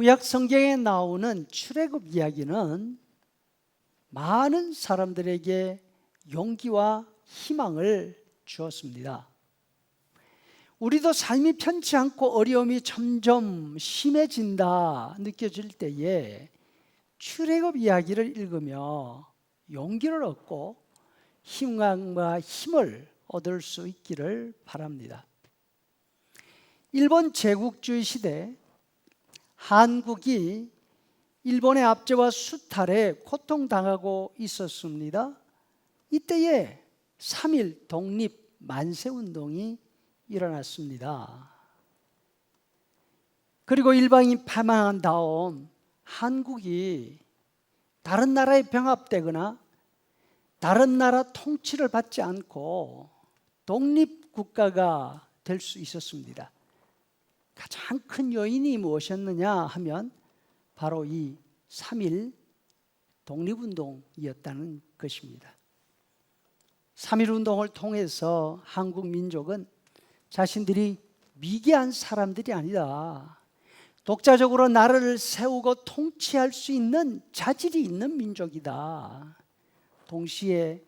구약 성경에 나오는 출애굽 이야기는 많은 사람들에게 용기와 희망을 주었습니다. 우리도 삶이 편치 않고 어려움이 점점 심해진다 느껴질 때에 출애굽 이야기를 읽으며 용기를 얻고 희망과 힘을 얻을 수 있기를 바랍니다. 일본 제국주의 시대 한국이 일본의 압제와 수탈에 고통당하고 있었습니다. 이때에 3.1 독립 만세 운동이 일어났습니다. 그리고 일방이 패망한 다음 한국이 다른 나라에 병합되거나 다른 나라 통치를 받지 않고 독립 국가가 될 수 있었습니다. 가장 큰 요인이 무엇이었느냐 하면 바로 이3.1 독립운동이었다는 것입니다. 3.1 운동을 통해서 한국 민족은 자신들이 미개한 사람들이 아니다. 독자적으로 나라를 세우고 통치할 수 있는 자질이 있는 민족이다. 동시에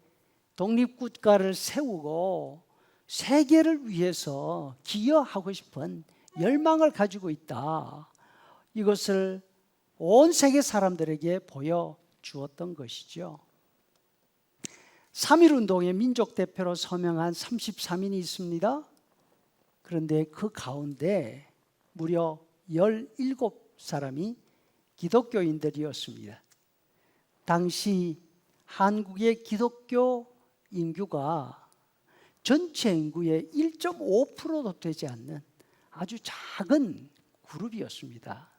독립국가를 세우고 세계를 위해서 기여하고 싶은 열망을 가지고 있다. 이것을 온 세계 사람들에게 보여 주었던 것이죠. 3.1 운동의 민족 대표로 서명한 33인이 있습니다. 그런데 그 가운데 무려 17사람이 기독교인들이었습니다. 당시 한국의 기독교 인구가 전체 인구의 1.5%도 되지 않는 아주 작은 그룹이었습니다.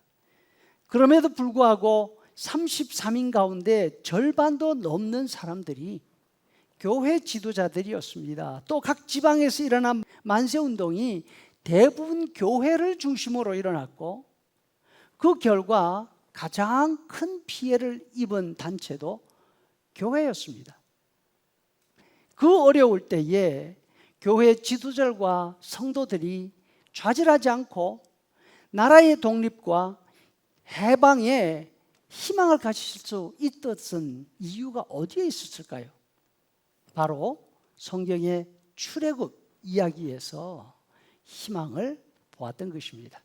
그럼에도 불구하고 33인 가운데 절반도 넘는 사람들이 교회 지도자들이었습니다. 또 각 지방에서 일어난 만세 운동이 대부분 교회를 중심으로 일어났고 그 결과 가장 큰 피해를 입은 단체도 교회였습니다. 그 어려울 때에 교회 지도자들과 성도들이 좌절하지 않고 나라의 독립과 해방에 희망을 가지실 수 있었던 이유가 어디에 있었을까요? 바로 성경의 출애굽 이야기에서 희망을 보았던 것입니다.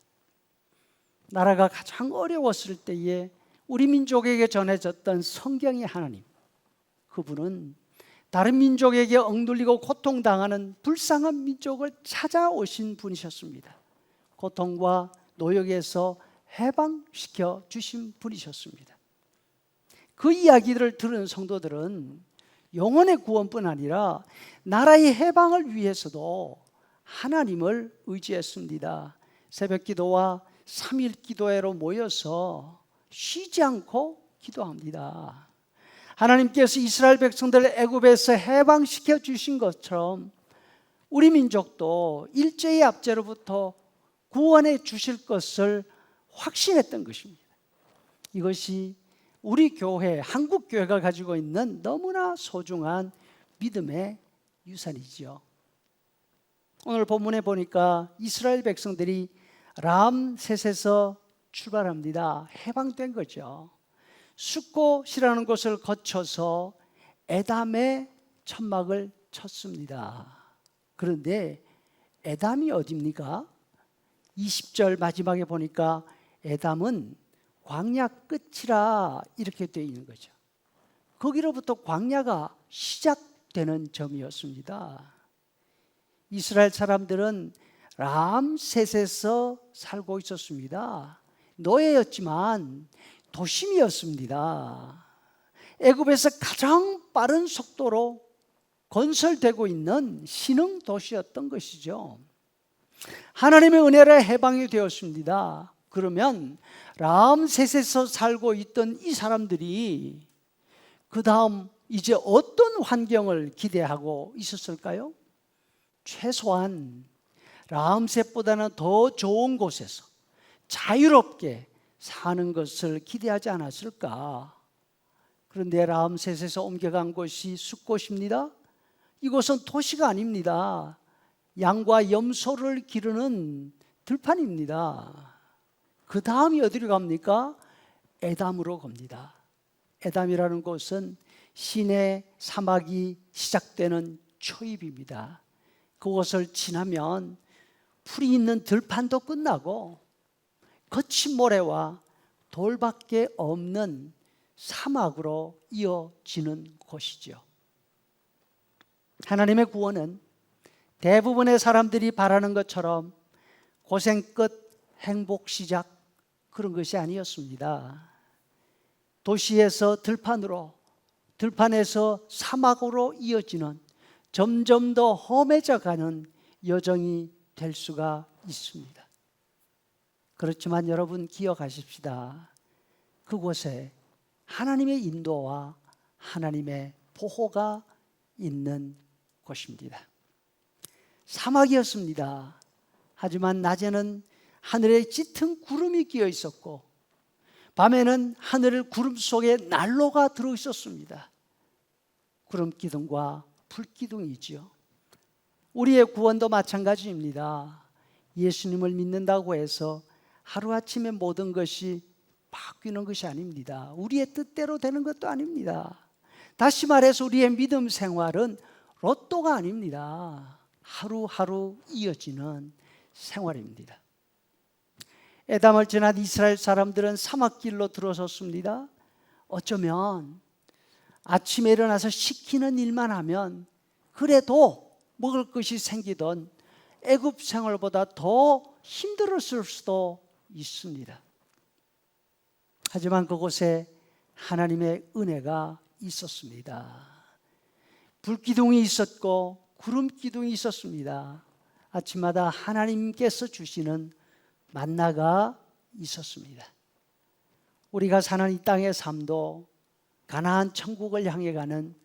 나라가 가장 어려웠을 때에 우리 민족에게 전해졌던 성경의 하나님, 그분은 다른 민족에게 엉들리고 고통당하는 불쌍한 민족을 찾아오신 분이셨습니다. 고통과 노역에서 해방시켜 주신 분이셨습니다. 그 이야기들을 들은 성도들은 영혼의 구원뿐 아니라 나라의 해방을 위해서도 하나님을 의지했습니다. 새벽 기도와 3일 기도회로 모여서 쉬지 않고 기도합니다. 하나님께서 이스라엘 백성들을 애굽에서 해방시켜 주신 것처럼 우리 민족도 일제의 압제로부터 구원해 주실 것을 확신했던 것입니다. 이것이 우리 교회, 한국 교회가 가지고 있는 너무나 소중한 믿음의 유산이지요. 오늘 본문에 보니까 이스라엘 백성들이 람셋에서 출발합니다. 해방된 거죠. 숫꽃이라는 곳을 거쳐서 에담의 천막을 쳤습니다. 그런데 에담이 어디입니까? 20절 마지막에 보니까 에담은 광야 끝이라 이렇게 되어 있는 거죠. 거기로부터 광야가 시작되는 점이었습니다. 이스라엘 사람들은 람셋에서 살고 있었습니다. 노예였지만 도심이었습니다. 애굽에서 가장 빠른 속도로 건설되고 있는 신흥 도시였던 것이죠. 하나님의 은혜를 해방이 되었습니다. 그러면 람셋에서 살고 있던 이 사람들이 그 다음 이제 어떤 환경을 기대하고 있었을까요? 최소한 람셋보다는 더 좋은 곳에서 자유롭게 사는 것을 기대하지 않았을까? 그런데 람셋에서 옮겨간 곳이 숲곳입니다. 이곳은 도시가 아닙니다. 양과 염소를 기르는 들판입니다. 그 다음이 어디로 갑니까? 에담으로 갑니다. 에담이라는 곳은 신의 사막이 시작되는 초입입니다. 그곳을 지나면 풀이 있는 들판도 끝나고 거친 모래와 돌밖에 없는 사막으로 이어지는 곳이죠. 하나님의 구원은 대부분의 사람들이 바라는 것처럼 고생 끝 행복 시작 그런 것이 아니었습니다. 도시에서 들판으로, 들판에서 사막으로 이어지는 점점 더 험해져 가는 여정이 될 수가 있습니다. 그렇지만 여러분 기억하십시다. 그곳에 하나님의 인도와 하나님의 보호가 있는 곳입니다. 사막이었습니다. 하지만 낮에는 하늘에 짙은 구름이 끼어 있었고 밤에는 하늘 구름 속에 난로가 들어 있었습니다. 구름 기둥과 불 기둥이지요. 우리의 구원도 마찬가지입니다. 예수님을 믿는다고 해서 하루아침에 모든 것이 바뀌는 것이 아닙니다. 우리의 뜻대로 되는 것도 아닙니다. 다시 말해서 우리의 믿음 생활은 로또가 아닙니다. 하루하루 이어지는 생활입니다. 에담을 지난 이스라엘 사람들은 사막길로 들어섰습니다. 어쩌면 아침에 일어나서 시키는 일만 하면 그래도 먹을 것이 생기던 애굽 생활보다 더 힘들었을 수도 있습니다. 하지만 그곳에 하나님의 은혜가 있었습니다. 불기둥이 있었고 구름 기둥이 있었습니다. 아침마다 하나님께서 주시는 만나가 있었습니다. 우리가 사는 이 땅의 삶도 가나안 천국을 향해 가는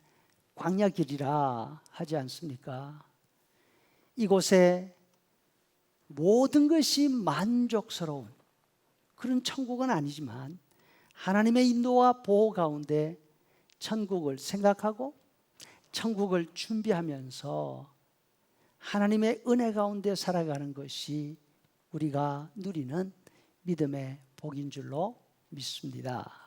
광야 길이라 하지 않습니까? 이곳에 모든 것이 만족스러운 그런 천국은 아니지만 하나님의 인도와 보호 가운데 천국을 생각하고 천국을 준비하면서 하나님의 은혜 가운데 살아가는 것이 우리가 누리는 믿음의 복인 줄로 믿습니다.